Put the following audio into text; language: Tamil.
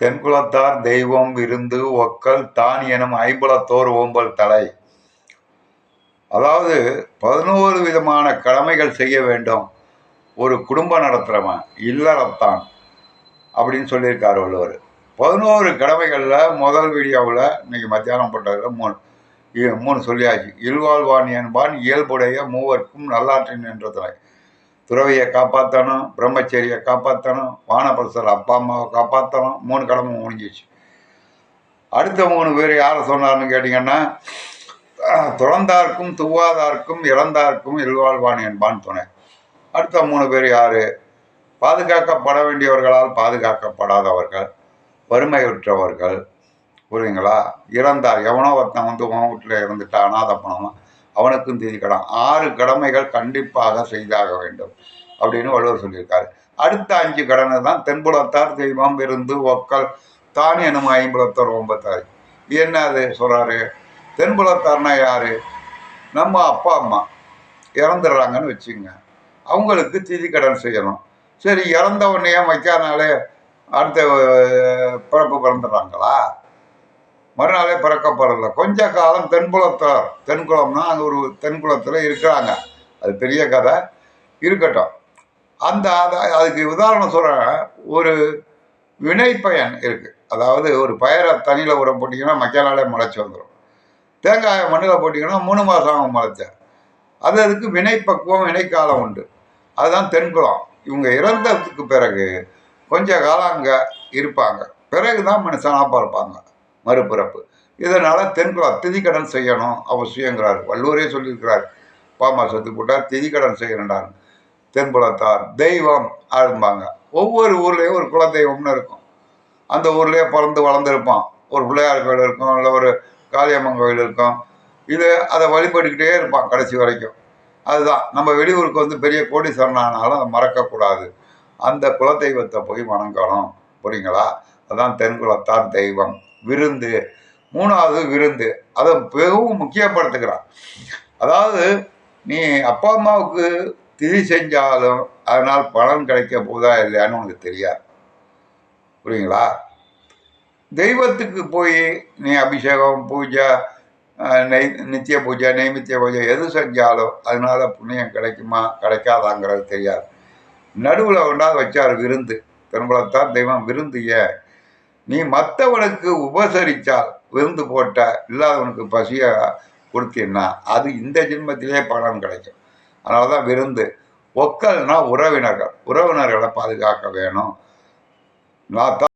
தென்குலத்தார் தெய்வம் விருந்து ஒக்கல் தான் எனும் ஐம்புலத்தோர் ஓம்பல் தலை. அதாவது பதினோரு விதமான கடமைகள் செய்ய வேண்டும். ஒரு குடும்பம் நடத்துகிறவன் இல்லறத்தான் அப்படின்னு சொல்லியிருக்கார் வள்ளுவர். பதினோரு கடமைகளில் முதல் வீடியோவில் இன்னைக்கு மத்தியானம் போட்டதில் மூணு மூணு சொல்லியாச்சு. இல்வாழ்வான் என்பான் இயல்புடைய மூவர்க்கும் நல்லாற்றின் என்ற தலை. துறவியை காப்பாற்றணும் பிரம்மச்சரியை காப்பாற்றணும் வானபரசர் அப்பா அம்மாவை காப்பாற்றணும் மூணு கடமை முடிஞ்சிச்சு. அடுத்த மூணு பேர் யாரை சொன்னார்னு கேட்டிங்கன்னா துறந்தார்க்கும் துவாதார்க்கும் இறந்தார்க்கும் இல்வாழ்வான் என்பான் துணை. அடுத்த மூணு பேர் யார்? பாதுகாக்கப்பட வேண்டியவர்களால் பாதுகாக்கப்படாதவர்கள் வறுமையுற்றவர்கள் புரியுங்களா இறந்தார். எவனோ ஒருத்தன் வந்து உன் வீட்டில் இருந்துட்டா அனாதை பணம் அவனுக்கும் திதி கடன் ஆறு கடமைகள் கண்டிப்பாக செய்தாக வேண்டும் அப்படின்னு வள்ளுவர் சொல்லியிருக்காரு. அடுத்த அஞ்சு கடனை தான் தென்புலத்தார் தெய்வம் விருந்து ஒக்கல் தான் எனும் ஐம்புலத்தார் ஒன்பத்தாறு என்ன அது சொல்கிறாரு தென்புலத்தார்னா யார்? நம்ம அப்பா அம்மா. இறந்துடுறாங்கன்னு வச்சுங்க. அவங்களுக்கு திதி கடன் செய்யணும். சரி இறந்த உடனே வைக்காதனாலே அடுத்த பிறப்பு பிறந்துடுறாங்களா? மறுநாளே பிறக்க போகிறதில்ல கொஞ்ச காலம் தென்குளத்தார் தென்குளம்னா அங்கே ஒரு தென்குளத்தில் இருக்கிறாங்க. அது பெரிய கதை. இருக்கட்டும். அந்த அதை அதுக்கு உதாரணம் சொல்கிறேன் ஒரு வினை பயன் இருக்குது அதாவது ஒரு பயிரை தண்ணியில் உரம் போட்டிங்கன்னா மக்கள் நாளே முளைச்சி வந்துடும் தேங்காயை மண்ணில் போட்டிங்கன்னா மூணு மாதம் ஆகும் முளைச்சேன் அது அதுக்கு வினைப்பக்குவம் வினைக்காலம் உண்டு. அதுதான் தென்குளம். இவங்க இறந்ததுக்கு பிறகு கொஞ்ச காலம் அங்கே இருப்பாங்க. பிறகு தான் மனுஷனாக பிறப்பாங்க மறுபிறப்பு. இதனால் தென்குலா திதி கடன் செய்யணும் அவசியங்கிறார். வள்ளுவரே சொல்லியிருக்கிறார். பாமா செத்து போட்டால் கடன் செய்யணுண்டார் தென்புலத்தார் தெய்வம் ஆரம்பாங்க ஒவ்வொரு ஊர்லேயும் ஒரு குலதெய்வம்னு இருக்கும். அந்த ஊர்லேயே பிறந்து வளர்ந்துருப்பான். ஒரு பிள்ளையார் கோயில் இருக்கும் இல்லை ஒரு காளியம்மன் கோயில் இருக்கும். இது அதை வழிபட்டுக்கிட்டே இருப்பான் கடைசி வரைக்கும். அதுதான். நம்ம வெளியூருக்கு வந்து பெரிய கோடீஸ்வரனானாலும் அதை மறக்கக்கூடாது. அந்த குலதெய்வத்தை போய் வணங்கணும். புரியுங்களா? அதான் தென்குலத்தார் தெய்வம். விருந்து மூணாவது விருந்து அதை மிகவும் முக்கியப்படுத்துகிறான் அதாவது நீ அப்பா அம்மாவுக்கு திதி செஞ்சாலும் அதனால் பலன் கிடைக்க போதா இல்லையான்னு உனக்கு தெரியாது. புரியுங்களா? தெய்வத்துக்கு போய் நீ அபிஷேகம் பூஜை நெய் நித்திய பூஜை நைமித்திய பூஜை எது செஞ்சாலும் அதனால புண்ணியம் கிடைக்குமா கிடைக்காதாங்கிறது தெரியாது. நடுவில் ஒன்றாவது வச்சார் விருந்து. திரும்பலத்தான் தெய்வம் விருந்து ஏன் நீ மற்றவனுக்கு உபசரித்தால் விருந்து போட்ட இல்லாதவனுக்கு பசியை கொடுத்தீன்னா அது இந்த ஜென்மத்திலே பலன் கிடைக்கும். அதனால தான் விருந்து. ஒக்கல்னா உறவினர்கள். உறவினர்களை பாதுகாக்க வேணும். நான்